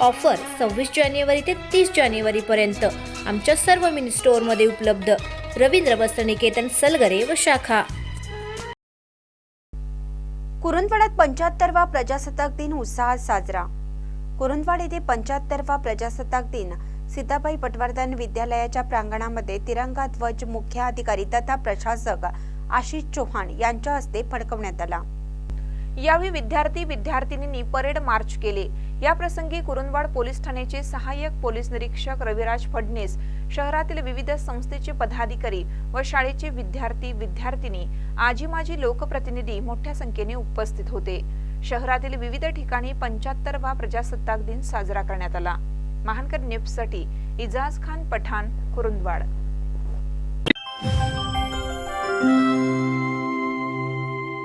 Offer सव्वीस जानेवारी ते तीस जानेवारीपर्यंत आमच्या सर्व मिनी स्टोअरमध्ये उपलब्ध. रवींद्र वस्त्रनिकेतन सलगरे व शाखा. कुरुंदवाड्यात पंच्याहत्तरवा प्रजासत्ताक दिन उत्साहात साजरा. कुरुंदवाड येथे पंच्याहत्तरवा प्रजासत्ताक दिन. सीताबाई पटवर्धन विद्यालयाच्या प्रांगणामध्ये तिरंगा ध्वज मुख्य अधिकारी तथा प्रशासक आशिष चौहान यांच्या हस्ते फडकवण्यात आला. यावेळी विद्यार्थी विद्यार्थिनींनी परेड मार्च केले. या प्रसंगी कुरुंदवाड पोलीस ठाण्याचे सहाय्यक पोलीस निरीक्षक रविराज फडणीस शहरातील विविध संस्थेचे पदाधिकारी व शाळेचे विद्यार्थी विद्यार्थिनी आजी माजी लोकप्रतिनिधी मोठ्या संख्येने उपस्थित होते. शहरातील विविध ठिकाणी पंच्याहत्तरवा प्रजासत्ताक दिन साजरा करण्यात आला. महानकर न्यूजसाठी इजाज खान पठाण कुरुंदवाड.